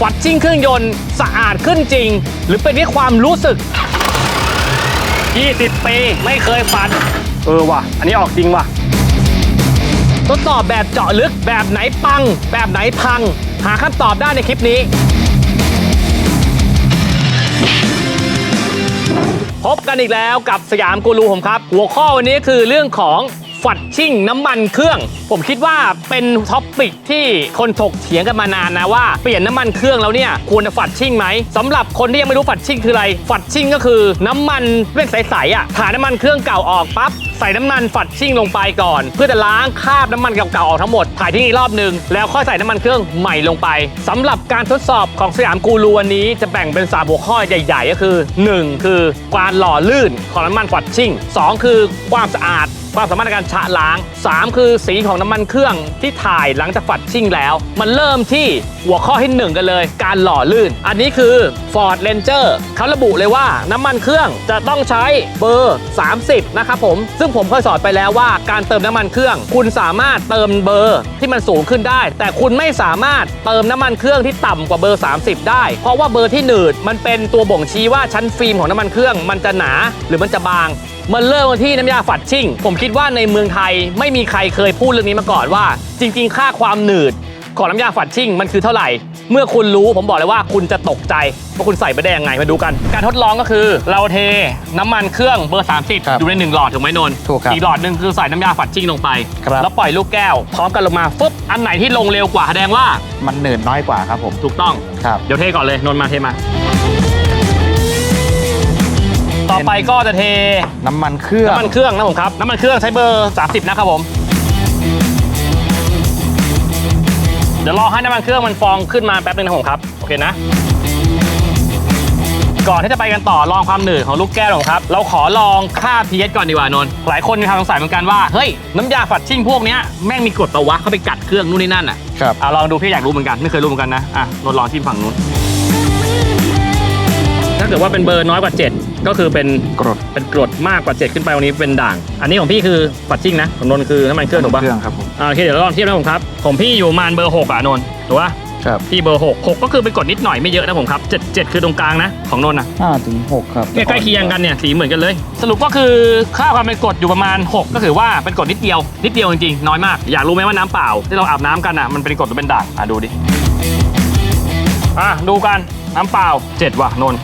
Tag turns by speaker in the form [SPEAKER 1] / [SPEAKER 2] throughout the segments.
[SPEAKER 1] ฝัดชิ่งเครื่องยนต์สะอาดขึ้นจริง หรือเป็นแค่ความรู้สึก 20 ปีไม่เคยฝัน เออว่ะ อันนี้ออกจริงว่ะ ทดสอบแบบเจาะลึกแบบไหนปัง แบบไหนพัง หาคำตอบได้ในคลิปนี้ พบกันอีกแล้วกับสยามกูรูผมครับ หัวข้อวันนี้คือเรื่องของ ฟัดชิ่งน้ำมันเครื่อง ผมคิดว่าเป็นท็อปปิกที่คนถกเถียงกันมานานนะว่าเปลี่ยนน้ำมันเครื่องแล้วเนี่ยควรจะฟัดชิ่งไหมสำหรับคนที่ยังไม่รู้ฟัดชิ่งคืออะไร ฟัดชิ่งก็คือน้ำมันเป็นใสๆอะถ่ายน้ำมันเครื่องเก่าออกปั๊บ ใส่น้ำมันฝัดชิ่งลงไปก่อน เพื่อจะล้างคราบน้ำมันเก่าๆออกทั้งหมดถ่ายทิ้งอีกรอบหนึ่งแล้วค่อยใส่น้ำมันเครื่องใหม่ลงไปสำหรับการทดสอบของสยามกูรูวันนี้จะแบ่งเป็นสามหัวข้อใหญ่ๆ ก็คือ 1 คือการหล่อลื่นของน้ำมันฝัดชิ่ง 2 คือความสะอาดความสามารถในการชะล้าง 3 คือสีของน้ำมันเครื่องที่ถ่ายหลังจากฝัดชิ่งแล้ว มันเริ่มที่หัวข้อที่ 1 กันเลย การหล่อลื่น อันนี้คือ Ford Ranger เขาระบุเลยว่าน้ำมันเครื่องจะต้องใช้เบอร์ 30 นะครับผม ซึ่งผมเคยสอนไปแล้วว่าการเติมน้ำมันเครื่อง คุณสามารถเติมเบอร์ที่มันสูงขึ้นได้ แต่คุณไม่สามารถเติมน้ำมันเครื่องที่ต่ำกว่าเบอร์ 30 ได้ เพราะว่าเบอร์ที่หนืดมันเป็นตัวบ่งชี้ว่าชั้นฟิล์มของน้ำมันเครื่อง มันจะหนาหรือมันจะบางมันเริ่มกันที่น้ำยาฝัดชิ่ง ผมคิดว่าในเมืองไทยไม่มีใครเคยพูดเรื่องนี้มาก่อนว่า จริง ๆ ค่าความหนืด ของน้ำยาฝัดชิ่งมันคือเท่าไหร่ เมื่อคุณรู้ผมบอกเลยว่าคุณจะตกใจว่าคุณใส่ไปได้ยังไงมาดูกัน การทดลองก็คือเราเทน้ำมันเครื่องเบอร์ 30
[SPEAKER 2] ครับ
[SPEAKER 1] อยู่ในหนึ่งหลอดถูกไหมนนท์
[SPEAKER 2] ถูกครับ
[SPEAKER 1] อีกหลอดหนึ่งคือใส่น้ำยาฝัดชิ่งลงไป
[SPEAKER 2] ครับ
[SPEAKER 1] แล้วปล่อยลูกแก้วพร้อมกันลงมาฟึบอันไหนที่ลงเร็วกว่าแสดงว่า
[SPEAKER 2] มันหนืดน้อยกว่าครับผม
[SPEAKER 1] ถูกต้อง
[SPEAKER 2] ครับ
[SPEAKER 1] เดี๋ยวเทก่อนเลยนนท์มาเทมา ต่อไปก็จะเท
[SPEAKER 2] น้ำมันเครื่อง
[SPEAKER 1] น้ำมันเครื่องนะผมครับน้ำมันเครื่องใช้เบอร์ 30 นะครับผม ดี๋ยวรอให้น้ำมันเครื่องมันฟองขึ้นมาแป๊บนึงนะผมครับโอเคนะ ก่อนที่จะไปกันต่อลองความหนืดของลูกแก้วผมครับ เราขอลองค่า pH ก่อนดีกว่านนท์หลายคนมีความสงสัยเหมือนกันว่าเฮ้ยน้ำยาฝัดชิ่งพวกเนี้ยแม่งมีกรดตะวะเข้าไปกัดเครื่องนู่นนี่นั่นอะ
[SPEAKER 2] ครับ
[SPEAKER 1] อะลองดูพี่อยากรู้เหมือนกันไม่เคยรู้เหมือนกันนะอะนนท์ลองชิมฝั่งนู้นถ้าเกิดว่าเป็นเบอร์น้อยกว่า 7 ก็คือเป็น
[SPEAKER 2] กรด
[SPEAKER 1] เป็นกรดมากกว่า 7 ขึ้นไปวันนี้เป็นด่าง อันนี้ของพี่คือฝัดชิ่งนะของนนท์คือน้ำมันเครื่องถูกปะ
[SPEAKER 2] เครื่องครับผม
[SPEAKER 1] อ่าโอเคเดี๋ยวเราลองเทียบนะผมครับ ของพี่อยู่ประมาณเบอร์6อะนนท์ถูกปะ
[SPEAKER 2] ครับ
[SPEAKER 1] พี่เบอร์6 6ก็คือเป็นกรดนิดหน่อยไม่เยอะนะผมครับ7 7คือตรงกลางนะของนนท์อะ
[SPEAKER 2] ห้าถึงหกครับ
[SPEAKER 1] เนี่ยใกล้เคียงกันเนี่ยสีเหมือนกันเลย สรุปก็คือค่าความเป็นกรดอยู่ประมาณ 6 ก็ถือว่าเป็นกรดนิดเดียวนิดเดียวจริงๆน้อยมากอยากรู้ไหมว่าน้ำเปล่า ที่เราอาบน้ำกันอะมันเป็นกรดหรือเป็นด่างอะดูดิอะดูกันน้ำเปล่า7ว่ะนนท์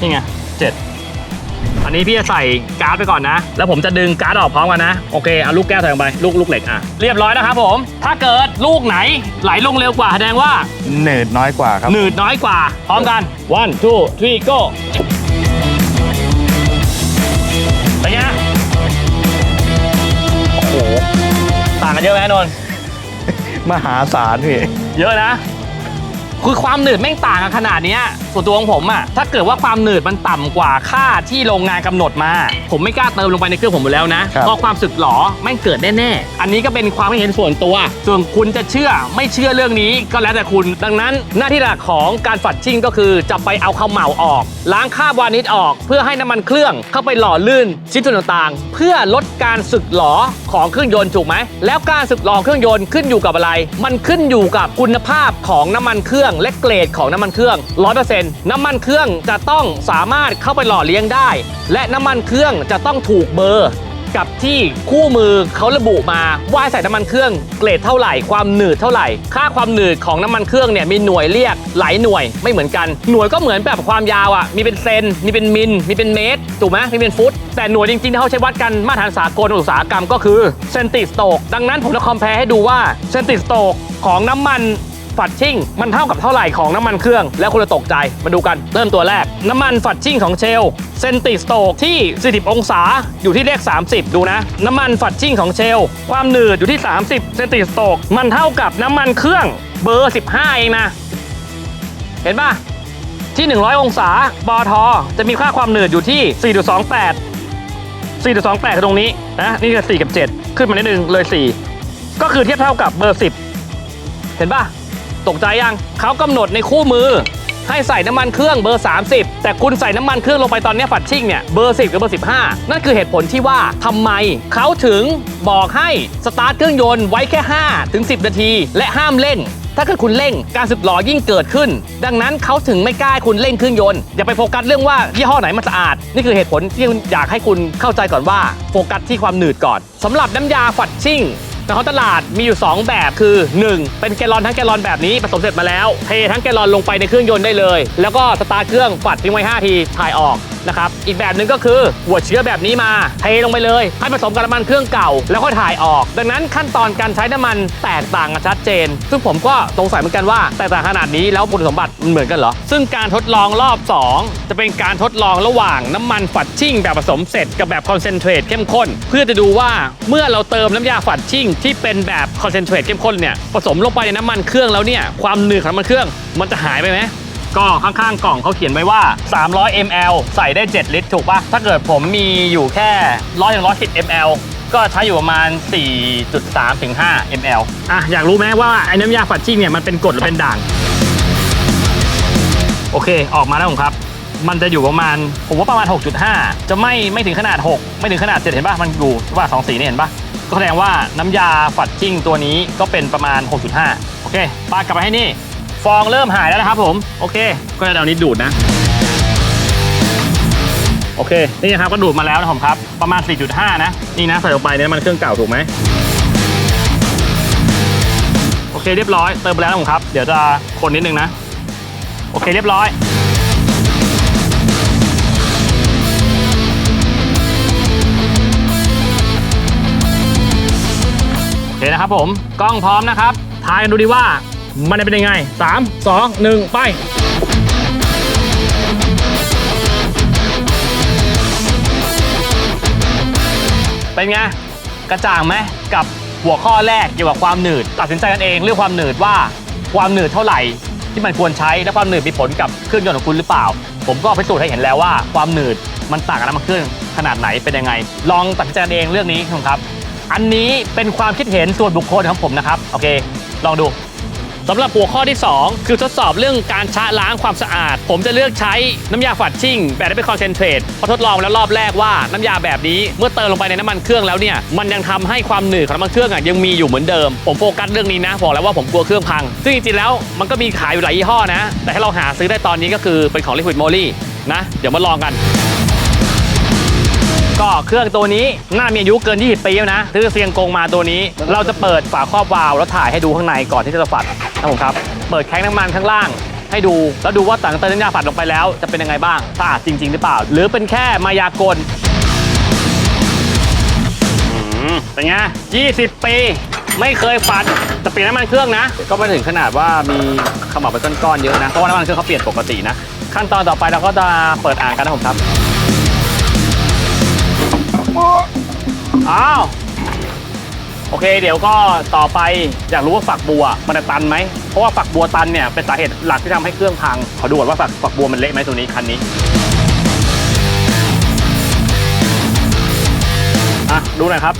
[SPEAKER 1] นี่ไง7 อันนี้พี่จะใส่การ์ดไปก่อนนะ แล้วผมจะดึงการ์ดออกพร้อมกันนะ โอเค เอาลูกแก้วใส่ลงไป ลูกลูกเหล็กอะ เรียบร้อยนะครับผม ถ้าเกิดลูกไหนไหลลงเร็วกว่าแสดงว่า
[SPEAKER 2] หนืดน้อยกว่าครับ
[SPEAKER 1] หนืดน้อยกว่า พร้อมกัน one two three go เป็นไงโอ้โห ต่างกันเยอะไหมนนท์
[SPEAKER 2] มหาศาลพี่
[SPEAKER 1] เยอะนะ คือความหนืดแม่งต่างกันขนาดเนี้ยส่วนตัวของผมอะถ้าเกิดว่าความหนืดมันต่ำกว่าค่าที่โรงงานกำหนดมา ผมไม่กล้าเติมลงไปในเครื่องผมอยู่แล้วนะ
[SPEAKER 2] ครับ
[SPEAKER 1] เพราะความสึกหรอแม่งเกิดแน่ๆอันนี้ก็เป็นความไม่เห็นส่วนตัว ส่วนคุณจะเชื่อไม่เชื่อเรื่องนี้ก็แล้วแต่คุณ ดังนั้น หน้าที่หลักของการฝัดชิ่งก็คือจะไปเอาข้าวเหมาออก ล้างคราบวานิชออก เพื่อให้น้ำมันเครื่องเข้าไปหล่อลื่นชิ้นส่วนต่างๆ เพื่อลดการสึกหลอของเครื่องยนต์ถูกไหมแล้วการสึกหลอของเครื่องยนต์ขึ้นอยู่กับอะไร มันขึ้นอยู่กับคุณภาพของน้ำมันเครื่องและเกรดของน้ำมันเครื่อง 100%น้ำมันเครื่องจะต้องสามารถเข้าไปหล่อเลี้ยงได้ และน้ำมันเครื่องจะต้องถูกเบอร์ กับที่คู่มือเขาระบุมาว่าใส่น้ำมันเครื่องเกรดเท่าไหร่ ความหนืดเท่าไหร่ ค่าความหนืดของน้ำมันเครื่องเนี่ยมีหน่วยเรียกหลายหน่วยไม่เหมือนกัน หน่วยก็เหมือนแบบความยาวอะมีเป็นเซนมีเป็นมิลมีเป็นเมตรถูกไหมมีเป็นฟุต แต่หน่วยจริงๆที่เขาใช้วัดกันมาตรฐานสากลอุตสาหกรรมก็คือเซนติสโตกดังนั้นผมจะคอมเพลให้ดูว่าเซนติสโตกของน้ำมัน ฝัดชิ่ง มันเท่ากับเท่าไหร่ของน้ำมันเครื่อง แล้วคุณจะตกใจมาดูกันเริ่มตัวแรก น้ำมันฝัดชิ่งของเชลเซนติสโตกที่ 40 องศาอยู่ที่เลข 30 ดูนะ น้ำมันฝัดชิ่งของเชลความหนืดอยู่ที่ 30 เซนติสโตกมันเท่ากับน้ำมันเครื่องเบอร์ 15 เองนะ เห็นปะที่ 100 องศาปอทอจะมีค่าความหนืดอยู่ที่ 4.28 4.28คือตรงนี้นะนี่คือ4กับ 7 ขึ้นมานิดนึงเลย 4 ก็คือเทียบเท่ากับเบอร์ 10 เห็นปะ ตกใจยังเขากำหนดในคู่มือ ให้ใส่น้ำมันเครื่องเบอร์ 30 แต่คุณใส่น้ำมันเครื่องลงไปตอนนี้ฝัดชิ่งเนี่ยเบอร์ 10 กับเบอร์ 15 นั่นคือเหตุผลที่ว่าทำไมเขาถึงบอกให้สตาร์ทเครื่องยนต์ไว้แค่5ถึง10 นาที และห้ามเร่งถ้าเกิดคุณเร่งการสึกหรอยิ่งเกิดขึ้น ดังนั้นเขาถึงไม่กล้าให้คุณเร่งเครื่องยนต์อย่าไปโฟกัสเรื่องว่ายี่ห้อไหนมันสะอาด นี่คือเหตุผลที่อยากให้คุณเข้าใจก่อนว่า โฟกัสที่ความหนืดก่อนสำหรับน้ำยาฝัดชิ่ง ในท้องตลาดมีอยู่ 2 แบบคือ 1. เป็นแกลลอนทั้งแกลลอนแบบนี้ผสมเสร็จมาแล้ว เททั้งแกลลอนลงไปในเครื่องยนต์ได้เลย แล้วก็สตาร์ทเครื่องปัดทิ้งไว้5ทีถ่ายออก นะครับ อีกแบบหนึ่งก็คือหัวเชื้อแบบนี้มาเทลงไปเลย ให้ผสมกับน้ำมันเครื่องเก่า แล้วก็ถ่ายออก ดังนั้นขั้นตอนการใช้น้ำมันแตกต่างกันชัดเจน ซึ่งผมก็สงสัยเหมือนกันว่าแตกต่างขนาดนี้แล้วคุณสมบัติมันเหมือนกันเหรอ ซึ่งการทดลองรอบ 2 จะเป็นการทดลองระหว่างน้ำมันฝัดชิ่งแบบผสมเสร็จกับแบบคอนเซนเทรตเข้มข้น เพื่อจะดูว่าเมื่อเราเติมน้ำยาฝัดชิ่งที่เป็นแบบคอนเซนเทรตเข้มข้นเนี่ยผสมลงไปในน้ำมันเครื่องแล้วเนี่ยความหนืดของน้ำมันเครื่อง มันจะหายไปไหม ก็ข้างๆกล่องเขาเขียนไว้ว่า 300 ml ใส่ได้ 7 ลิตร ถูกปะถ้าเกิดผมมีอยู่แค่100ถึง110 ml ก็ใช้อยู่ประมาณ 4.3ถึง5 ml อะอยากรู้ไหมว่าไอ้น้ำยาฝัดชิ่งเนี่ยมันเป็นกรดหรือเป็นด่าง โอเคออกมาแล้วผมครับ มันจะอยู่ประมาณ ผมว่าประมาณ 6.5 จะไม่ไม่ถึงขนาด 6 ไม่ถึงขนาด 7 เห็นปะมันอยู่ว่าสองสีนี่เห็นปะก็แสดงว่าน้ำยาฝัดจิ้งตัวนี้ก็เป็นประมาณ 6.5 โอเคปากลับมาให้นี่ ฟองเริ่มหายแล้วนะครับผม โอเค ก็จะเอานี้ดูดนะ โอเค นี่นะครับก็ดูดมาแล้วนะผมครับ ประมาณ 4.5 นะ นี่นะใส่ลงไปเนี่ยมันเครื่องเก่าถูกไหมโอเคเรียบร้อย เติมไปแล้วนะผมครับ เดี๋ยวจะคนนิดนึงนะ โอเคเรียบร้อยโอเคนะครับผมกล้องพร้อมนะครับทายกันดูดีว่า มันจะเป็นยังไง 3 2 1 ไปเป็นไงกระจ่างไหมกับหัวข้อแรกเกี่ยวกับความหนืด ตัดสินใจกันเองเรื่องความหนืดว่าความหนืดเท่าไหร่ที่มันควรใช้และความหนืดมีผลกับเครื่องยนต์ของคุณหรือเปล่า ผมก็พิสูจน์ให้เห็นแล้วว่าความหนืดมันต่างกับน้ำมันเครื่องขนาดไหนเป็นยังไง ลองตัดสินใจกันเองเรื่องนี้ครับ อันนี้เป็นความคิดเห็นส่วนบุคคลของผมนะครับโอเค ลองดู สำหรับหัวข้อที่ 2 คือทดสอบเรื่องการชะล้างความสะอาด ผมจะเลือกใช้น้ำยาฝัดชิ่งแบบที่เป็นคอนเซนเทรตพราะทดลองแล้วรอบแรกว่าน้ำยาแบบนี้เมื่อเติมลงไปในน้ำมันเครื่องแล้วเนี่ยมันยังทำให้ความหนืดของน้ำมันเครื่องอะยังมีอยู่เหมือนเดิม ผมโฟกัสเรื่องนี้นะบอกแล้วว่าผมกลัวเครื่องพัง ซึ่งจริงๆแล้วมันก็มีขายอยู่หลายยี่ห้อนะ แต่ถ้าเราหาซื้อได้ตอนนี้ก็คือเป็นของ Liquid Moly นะ เดี๋ยวมาลองกัน ก็เครื่องตัวนี้น่ามีอายุเกิน 20 ปีแล้วนะซื้อเซียงกงมาตัวนี้ เราจะเปิดฝาครอบวาล์วแล้วถ่ายให้ดูข้างในก่อนที่จะฝัดนะผมครับ เปิดแข้งน้ำมันข้างล่าง ให้ดู แล้วดูว่าต่างเติมน้ำยาฝัดลงไปแล้ว จะเป็นยังไงบ้างสะอาดจริง ๆ หรือเปล่า หรือเป็นแค่มายากลเป็นไง20 ปี ไม่เคยฝัดจะเปลี่ยนน้ำมันเครื่องนะ ก็ไม่ถึงขนาดว่ามีขมับเป็นก้อนๆเยอะนะ เพราะว่าน้ำมันเครื่องเขาเปลี่ยนปกตินะ ขั้นตอนต่อไปเราก็จะเปิดอ่างกันนะผมครับ อ้าว โอเค เดี๋ยวก็ต่อไปอยากรู้ว่าฝักบัวมันจะตันไหม เพราะว่าฝักบัวตันเนี่ยเป็นสาเหตุหลักที่ทำให้เครื่องพัง ขอดูก่อนว่าฝักฝักบัวมันเละไหมตัวนี้คันนี้ อะ ดูหน่อยครับ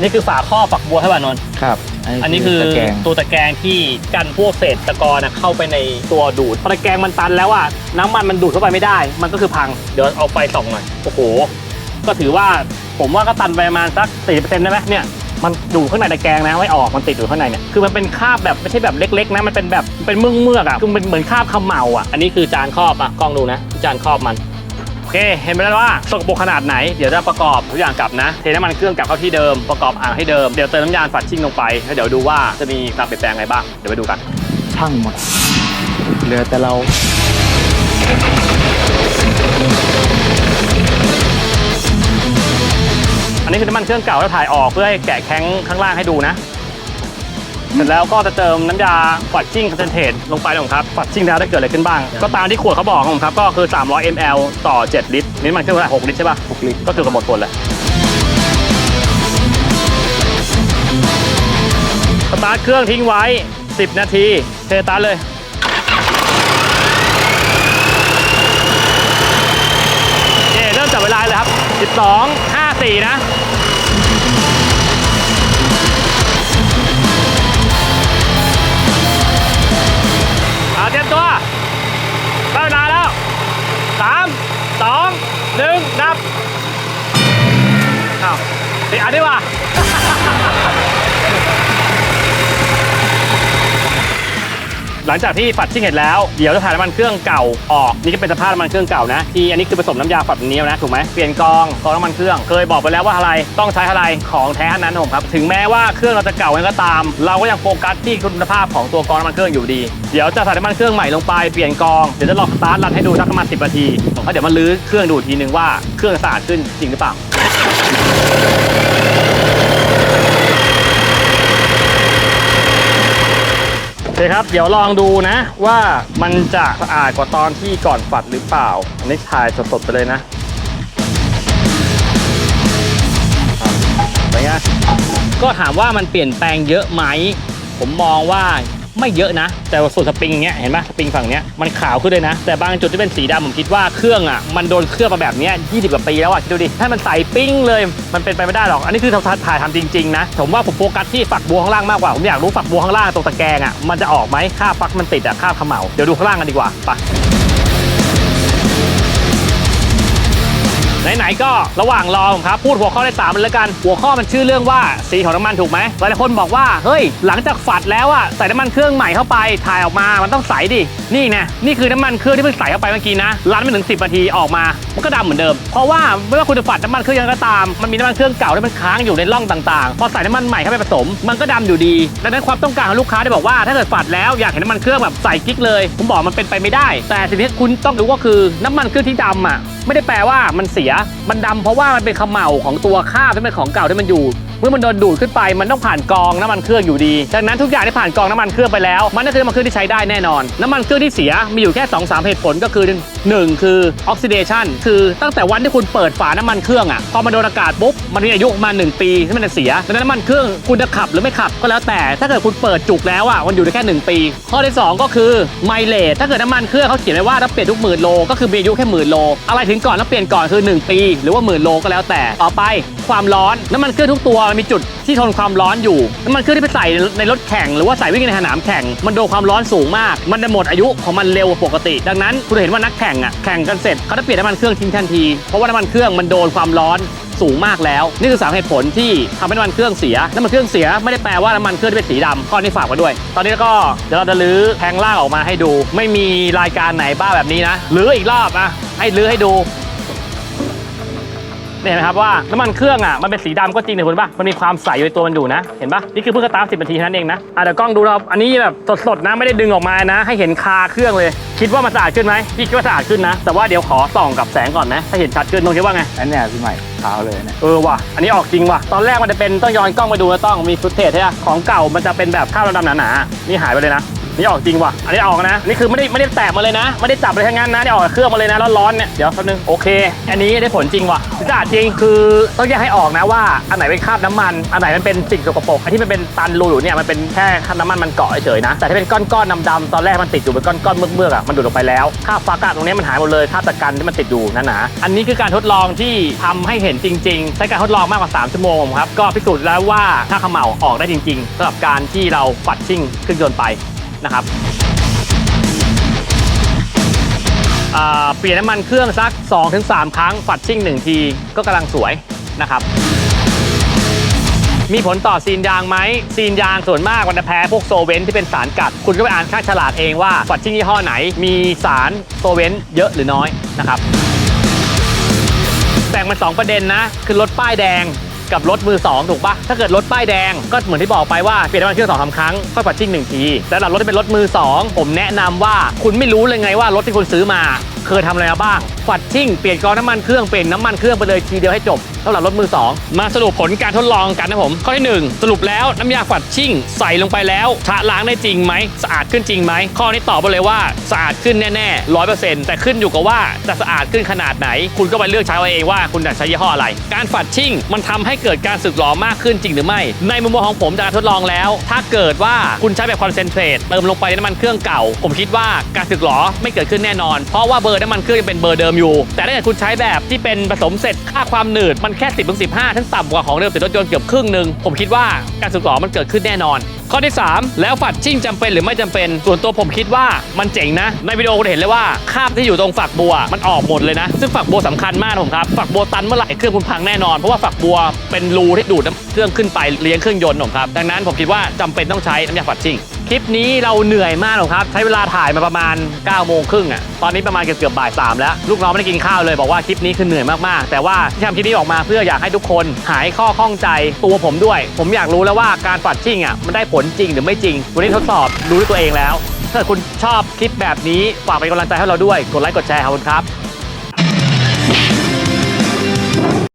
[SPEAKER 1] นี่คือฝาครอบฝักบัวใช่ป่ะนนท์
[SPEAKER 2] ครับ
[SPEAKER 1] อันนี้คือ
[SPEAKER 2] ตะแกรง
[SPEAKER 1] ตัวตะแกรงที่กันพวกเศษตะกอนนะเข้าไปในตัวดูดพอตะแกรงมันตันแล้วอะน้ำมันมันดูดเข้าไปไม่ได้ มันก็คือพัง เดี๋ยวเอาไฟส่องหน่อย โอ้โห ก็ถือว่าผมว่าก็ตันไปประมาณสัก40%ได้ไหมเนี่ยมันอยู่ข้างในตะแกรงนะไม่ออกมันติดอยู่ข้างในเนี่ยคือมันเป็นคราบแบบไม่ใช่แบบเล็กๆนะมันเป็นแบบเป็นเมือกเมือกอะคือมันเหมือนคราบขมเหลาอะอันนี้คือจานครอบอะกล้องดูนะ จานครอบมันโอเค เห็นไหมแล้วว่าสกปรกขนาดไหนเดี๋ยวจะประกอบทุกอย่างกลับนะเทน้ำมันเครื่องกลับเข้าที่เดิมประกอบอ่างให้เดิมเดี๋ยวเติมน้ำยาฝัดชิ่งลงไปแล้วเดี๋ยวดูว่าจะมีการเปลี่ยนแปลงอะไรบ้างเดี๋ยวไปดูกัน
[SPEAKER 2] พังหมดเหลือแต่เรา
[SPEAKER 1] นนี้คือน้ำมันเครื่องเก่าแล้วถ่ายออกเพื่อให้แกะแข้งข้างล่างให้ดูนะ เสร็จแล้วก็จะเติมน้ำยาฝัดชิ่งคอนเซนเทรตลงไปเลยครับฝัดชิ่งแล้วได้เกิดอะไรขึ้นบ้าง ก็ตามที่ขวดเขาบอกครับผมครับก็คือ 300 ml ต่อ 7 ลิตรนี่มันเครื่องเท่าไหร่6ลิตรใช่ป่ะ6ลิตรก็คือกับหมดขวดเลยสตาร์ทเครื่องทิ้งไว้ 10 นาทีเทสตาร์ทเลยเย่เริ่มจับเวลาเลยครับ 12 54 นะ มตัวได้เวลาแล้วสามสองหนึ่งนับอ้าวติดอันนี้ว่ะ หลังจากที่ฝัดชิ่งเสร็จแล้วเดี๋ยวจะถ่ายน้ำมันเครื่องเก่าออกนี่ก็เป็นสภาพน้ำมันเครื่องเก่านะที่อันนี้คือผสมน้ำยาฝัดแบบนี้นะถูกไหมเปลี่ยนกองกองน้ำมันเครื่องเคยบอกไปแล้วว่าอะไรต้องใช้อะไรของแท้นั้นผมครับถึงแม้ว่าเครื่องเราจะเก่ายังก็ตาม เราก็ยังโฟกัสที่คุณภาพของตัวกองน้ำมันเครื่องอยู่ดี เดี๋ยวจะใส่น้ำมันเครื่องใหม่ลงไปเปลี่ยนกองเดี๋ยวจะลองสตาร์ทรันให้ดูสักประมาณ10นาทีแล้วเดี๋ยวมาลื้อเครื่องดูอีกทีนึงว่าเครื่องสะอาดขึ้นจริงหรือเปล่า อเคครับ เดี๋ยวลองดูนะว่ามันจะสะอาดกว่าตอนที่ก่อนฝัดหรือเปล่า อันนี้ถ่ายสดๆไปเลยนะครับไปนะก็ถามว่ามันเปลี่ยนแปลงเยอะไหม ผมมองว่า ไม่เยอะนะ แต่ส่วนสปริงเนี้ยเห็นไหมสปริงฝั่งเนี้ยมันขาวขึ้นเลยนะ แต่บางจุดที่เป็นสีดำผมคิดว่าเครื่องอะมันโดนเคลือบมาแบบเนี้ย20กว่าปีแล้วอะคิดดูดิถ้ามันใสปิ้งเลย มันเป็นไปไม่ได้หรอก อันนี้คือทำถ่ายทำจริงๆนะผมว่าผมโฟกัสที่ฝักบัวข้างล่างมากกว่าผมอยากรู้ฝักบัวข้างล่างตรงตะแกรงอะมันจะออกไหมค่าฟักมันติดอะค่าบเขม่าเดี๋ยวดูข้างล่างกันดีกว่าไป ไหนๆก็ระหว่างรอผมครับ พูดหัวข้อได้สามเลยแล้วกัน หัวข้อมันชื่อเรื่องว่าสีของน้ำมันถูกไหมหลายคนบอกว่าเฮ้ยหลังจากฝัดแล้วอะใส่น้ำมันเครื่องใหม่เข้าไปถ่ายออกมามันต้องใสดินี่นะนี่คือน้ำมันเครื่องที่เพิ่งใส่เข้าไปเมื่อกี้นะรันไม่ถึง 10นาทีออกมามันก็ดำเหมือนเดิม เพราะว่าไม่ว่าคุณจะฝัดน้ำมันเครื่องยังก็ตามมันมีน้ำมันเครื่องเก่าที่มันค้างอยู่ในร่องต่างๆ พอใส่น้ำมันใหม่เข้าไปผสม มันก็ดำอยู่ดีดังนั้นความต้องการของลูกค้าที่บอกว่าถ้าเกิดฝัดแล้วอยากเห็นน้ำมันเครื่องแบบใสกิ๊กเลย ผมบอกมันเป็นไปไม่ได้ แต่สิ่งที่คุณต้องรู้ก็คือน้ำมันเครื่องที่ดำอะ ไม่ได้แปลว่ามันเสีย มันดำเพราะว่ามันเป็นขมเหลาของตัวข้าวที่เป็นของเก่าที่มันอยู่ เมื่อมันโดนดูดขึ้นไปมันต้องผ่านกองน้ำมันเครื่องอยู่ดีดังนั้นทุกอย่างที่ผ่านกองน้ำมันเครื่องไปแล้ว มันก็คือน้ำมันเครื่องที่ใช้ได้แน่นอน น้ำมันเครื่องที่เสียมีอยู่แค่2อสเหตุผลก็คือ 1 คือออกซิเดชันคือตั้งแต่วันที่คุณเปิดฝาน้ำมันเครื่องอะพอมันโดนอากาศปุ๊บมันมีอายุประมาณ1ปีที่มันจะเสียดังนั้นน้ำมันเครื่องคุณจะขับหรือไม่ขับก็แล้วแต่ถ้าเกิดคุณเปิดจุกแล้วอะมันอยู่ได้แค่ 1 ปี ข้อที่สองก็คือไมเลทถ้าเกิดน้ำมันเครื่องเขาเขียนไว้ว่าถ้าเปลี่ยนทุกหมื่นโลก็คือมีอายุแค่หมื่นโลอะไรถึงก่อนแล้วเปลี่ยนก่อนคือ 1 ปี หรือว่าหมื่นโลก็แล้วแต่ต่อไปความร้อนน้ำมันเครื่องทุกตัวมันมีจุดที่ทนความร้อนอยู่น้ำมันเครื่องที่ไปใส่ในรถแข่ง หรือว่าใส่วิ่งในสนามแข่ง มันโดนความร้อนสูงมาก มันจะหมดอายุของมันเร็วกว่าปกติ ดังนั้นคุณเห็นว่านักแข่งอะแข่งกันเสร็จเขาจะเปลี่ยนน้ำมันเครื่องทิ้งทันทีเพราะว่าน้ำมันเครื่องมันโดนความร้อนสูงมากแล้ว นี่คือสามเหตุผลที่ทำให้น้ำมันเครื่องเสียน้ำมันเครื่องเสียไม่ได้แปลว่าน้ำมันเครื่องที่เป็นสีดำข้อนี้ฝากไว้ด้วย ตอนนี้ก็เดี๋ยวเราจะลื้อแทงล่างออกมาให้ดู ไม่มีรายการไหนบ้าแบบนี้นะลื้ออีกรอบอะให้ลื้อให้ดู เนี่ยเห็นไหมครับว่าน้ำมันเครื่องอะมันเป็นสีดำก็จริงแต่คุณป่ะมันมีความใสอยู่ในตัวมันอยู่นะ เห็นป่ะนี่คือเพิ่งสตาร์ทสิบนาทีเท่านั้นเองนะอะเดี๋ยวกล้องดูเราอันนี้แบบสดๆนะไม่ได้ดึงออกมานะ ให้เห็นคาเครื่องเลย คิดว่ามันสะอาดขึ้นไหมพี่คิดว่าสะอาดขึ้นนะ แต่ว่าเดี๋ยวขอส่องกับแสงก่อนนะถ้าเห็นชัดขึ้นตรงคิดว่าไง
[SPEAKER 2] อันเนี้ยพี่ใหม่ขาวเลยเนี่ย
[SPEAKER 1] เออว่ะ อันนี้ออกจริงว่ะ ตอนแรกมันจะเป็นต้องย้อนกล้องไปดูนะต้องมีฟุตเทจใช่ไหมของเก่ามันจะเป็นแบบข้าวดำๆหนาๆนี่หายไปเลยนะ นี่ออกจริงว่ะ อันนี้ออกนะ นี่คือไม่ได้ไม่ได้แตะมาเลยนะ ไม่ได้จับเลยทั้งนั้นนะ นี่ออกเครื่องมาเลยนะร้อนๆเนี่ย เดี๋ยวแป๊บนึง โอเค อันนี้ได้ผลจริงว่ะสะอาดจริง คือต้องแยกให้ออกนะว่า อันไหนเป็นคราบน้ำมัน อันไหนมันเป็นสิ่งสกปรก อันที่มันเป็นตันรูอยู่เนี่ยมันเป็นแค่คราบน้ำมันมันเกาะเฉยๆนะ แต่ถ้าเป็นก้อนๆดำๆตอนแรกมันติดอยู่เป็นก้อนๆเมือกๆอะ มันดูดออกไปแล้วคราบฟักอะตรงนี้มันหายหมดเลยคราบตะกันที่มันติดอยู่หนาๆอันนี้คือการทดลองที่ทำให้เห็นจริง ๆ ใช้การทดลองมากกว่า 3 ชั่วโมงครับ ก็พิสูจน์แล้วว่าถ้าขม่าออกได้จริงๆสำหรับการที่เราปัดชิ่งเครื่องยนต์ไป นะครับเปลี่ยนน้ำมันเครื่องสัก 2-3 ครั้งฝัดชิ่ง 1 ทีก็กำลังสวยนะครับ มีผลต่อซีนยางไหมซีนยางส่วนมากมันจะแพ้พวกโซเวนที่เป็นสารกัด คุณก็ไปอ่านค่าฉลากเองว่าฝัดชิ่งยี่ห้อไหน มีสารโซเวนเยอะหรือน้อยนะครับแบ่งเป็น2ประเด็นนะ คือรถป้ายแดง กับรถมือ 2 ถูกปะถ้าเกิดรถป้ายแดงก็เหมือนที่บอกไปว่าเปลี่ยนน้ำมันเครื่องสองสามครั้งค่อยปัดชิ่งหนึ่งทีแต่สำหรับรถที่เป็นรถมือ 2 ผมแนะนำว่าคุณไม่รู้เลยไงว่ารถที่คุณซื้อมา เคยทำอะไรมาบ้าง ฝัดชิ่ง เปลี่ยนกองน้ำมันเครื่องเปลี่ยนน้ำมันเครื่องไปเลยทีเดียวให้จบสำหรับรถมือ2มาสรุปผลการทดลองกันนะผม ข้อที่หนึ่งสรุปแล้วน้ำยาฝัดชิ่ง ใส่ลงไปแล้วชะล้างได้จริงไหมสะอาดขึ้นจริงไหมข้อนี้ตอบไปเลยว่าสะอาดขึ้นแน่ๆร้อยเปอร์เซ็นต์แต่ขึ้นอยู่กับว่าจะสะอาดขึ้นขนาดไหน คุณก็ไปเลือกใช้เอาเองว่าคุณจะใช้ยี่ห้ออะไร การฝัดชิ่ง มันทำให้เกิดการสึกหรอมากขึ้นจริงหรือไม่ ในมุมมองของผมจากการทดลองแล้ว ถ้าเกิดว่าคุณใช้แบบคอนเซนเทรตเติมลงไปในน้ำมันเครื่องเก่า ผมคิดว่าการสึกหรอไม่เกิดขึ้นแน่นอน เพราะว่าเบอร์น้ำมันเครื่องยังเป็นเบอร์เดิมอยู่ แต่ถ้าเกิดคุณใช้แบบที่เป็นผสมเสร็จค่าความหนืดมันแค่ 10-15ถึง15ทั้งต่ำกว่าของเดิมติดรถยนต์เกือบครึ่งหนึ่งผมคิดว่าการสึกหรอมันเกิดขึ้นแน่นอน ข้อที่ 3 แล้วฝัดชิ่งจำเป็นหรือไม่จำเป็น ส่วนตัวผมคิดว่ามันเจ๋งนะ ในวิดีโอคุณเห็นเลยว่าคราบที่อยู่ตรงฝักบัวมันออกหมดเลยนะ ซึ่งฝักบัวสำคัญมากผมครับฝักบัวตันเมื่อไหร่เครื่องคุณพังแน่นอนเพราะว่าฝักบัวเป็นรูที่ดูดน้ำเครื่องขึ้นไปเลี้ยงเครื่องยนต์ผมครับดังนั้นผมคิดว่าจำเป็นต้องใช้น้ำยาฝัดชิ่ง คลิปนี้เราเหนื่อยมากหรอกครับ ใช้เวลาถ่ายมาประมาณ9โมงครึ่งอะตอนนี้ประมาณเกือบเกือบบ่ายสามแล้วลูกน้องไม่ได้กินข้าวเลยบอกว่าคลิปนี้คือเหนื่อยมากๆ แต่ว่าที่ทำคลิปนี้ออกมาเพื่ออยากให้ทุกคนหายข้อข้องใจตัวผมด้วย ผมอยากรู้แล้วว่าการฝัดชิ่งอะมันได้ผลจริงหรือไม่จริง วันนี้ทดสอบดูด้วยตัวเองแล้ว ถ้าคุณชอบคลิปแบบนี้ฝากเป็นกำลังใจให้เราด้วยกดไลค์กดแชร์ขอบคุณครับ